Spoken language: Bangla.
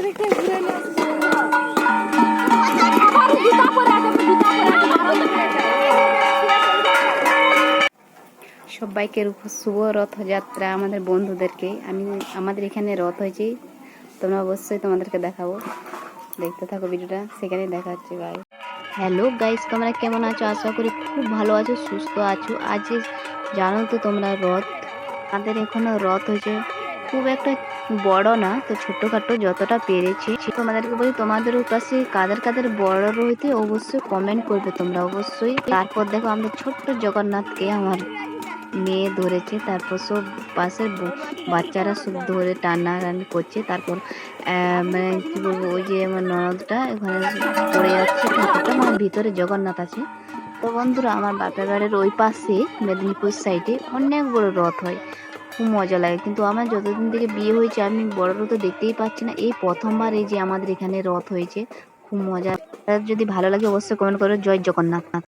ঘুরে সবাইকে শুভ রথযাত্রা আমাদের বন্ধুদেরকে। আমি আমাদের এখানে রথ হয়েছে। তোমরা অবশ্যই তোমাদেরকে দেখাবো। দেখতে থাকো ভিডিওটা। সেখানে দেখা হচ্ছে। গাই হ্যালো গাইস তোমরা কেমন আছো? আশা করি খুব ভালো আছো সুস্থ আছো। আজ জানো তো তোমরা রথ। আমাদের এখনও রথ হয়েছে। খুব একটা বড় না, তো ছোটখাটো যতটা পেরেছি তোমাদেরকে বলি, তোমাদের কাছে কাদের কাদের বড় রয়েছে অবশ্যই কমেন্ট করবে তোমরা অবশ্যই। তারপর দেখো, আমরা ছোট্ট জগন্নাথকে আমার মেয়ে ধরেছে, তারপর সব পাশের বাচ্চারা সব ধরে টানা টানাটানি করছে, তারপর মানে কি বলব, ওই যে আমার ননদটা ওখানে পড়ে যাচ্ছে ঠাকুরটা মানে ভিতরে জগন্নাথ আছে। তো বন্ধুরা, আমার বাপের বাড়ির ওই পাশে মেদিনীপুর সাইডে অনেক বড় রথ হয়। খুব মজা লাগে। কিন্তু আমার যতদিন থেকে বিয়ে হয়েছে, আমি বড় রথ দেখতেই পাচ্ছি না। এই প্রথমবার এই যে আমাদের এখানে রথ হয়েছে, খুব মজা। যদি ভালো লাগে, অবশ্যই কমেন্ট করো। জয় জগন্নাথ।